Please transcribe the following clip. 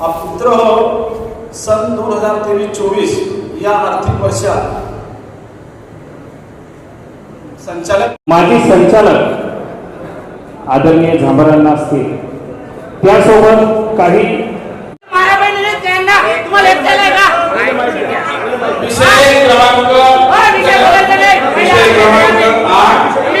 पुत्र सन दोन हजार तेवीस चोवीस या आर्थिक वर्षात. संचालक? माजी संचालक आदरणीय झांबरांना असतील. त्यासोबत काही? विषय क्रमांक हो, क्रमांक आठ. मी